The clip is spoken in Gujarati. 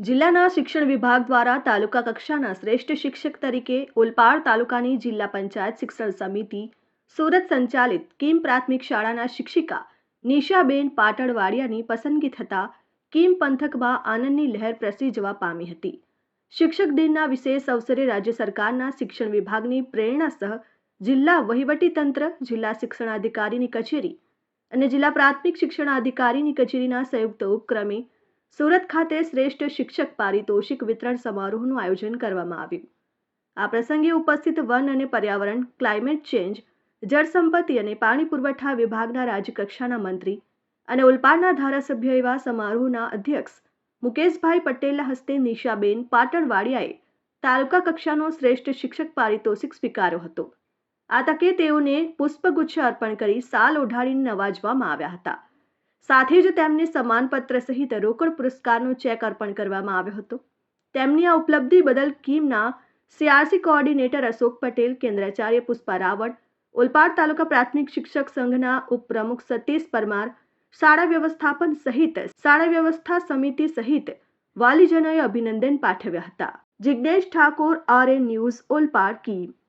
જિલ્લાના શિક્ષણ વિભાગ દ્વારા તાલુકા કક્ષાના શ્રેષ્ઠ શિક્ષક તરીકે ઓલપાડ તાલુકાની જિલ્લા પંચાયત શિક્ષણ સમિતિ સુરત સંચાલિત કિમ પ્રાથમિક શાળાના શિક્ષિકા નિશાબેન પાટણવાડિયાની પસંદગી થતાં કિમ પંથકમાં આનંદની લહેર પ્રસરી જવા પામી હતી. શિક્ષક દિનના વિશેષ અવસરે રાજ્ય સરકારના શિક્ષણ વિભાગની પ્રેરણા સહ જિલ્લા વહીવટીતંત્ર જિલ્લા શિક્ષણાધિકારીની કચેરી અને જિલ્લા પ્રાથમિક શિક્ષણાધિકારીની કચેરીના સંયુક્ત ઉપક્રમે સુરત ખાતે શ્રેષ્ઠ શિક્ષક પારિતોષિક વિતરણ સમારોહનું આયોજન કરવામાં આવ્યું. આ પ્રસંગે ઉપસ્થિત વન અને પર્યાવરણ, ક્લાઇમેટ ચેન્જ, જળસંપત્તિ અને પાણી પુરવઠા વિભાગના રાજ્યકક્ષાના મંત્રી અને ઉલપાડના ધારાસભ્ય એવા સમારોહના અધ્યક્ષ મુકેશભાઈ પટેલના હસ્તે નિશાબેન પાટણવાડિયાએ તાલુકા કક્ષાનો શ્રેષ્ઠ શિક્ષક પારિતોષિક સ્વીકાર્યો હતો. આ તકે તેઓને પુષ્પગુચ્છ અર્પણ કરી સાલ ઓઢાડીને નવાજવામાં આવ્યા હતા. સાથે જ તેમને સમાનપત્ર સહિત રોકડ પુરસ્કારનો ચેક અર્પણ કરવામાં આવ્યો હતો. તેમની આ ઉપલબ્ધિ બદલ કીમના સીઆરસી કોઓર્ડિનેટર અશોક પટેલ, કેન્દ્રાચાર્ય પુષ્પા રાવળ, ઓલપાડ તાલુકા પ્રાથમિક શિક્ષક સંઘના ઉપપ્રમુખ સતીશ પરમાર, શાળા વ્યવસ્થાપન સહિત શાળા વ્યવસ્થા સમિતિ સહિત વાલીજનોએ અભિનંદન પાઠવ્યા હતા. Jignesh Thakor R A news, Olpad, Kim.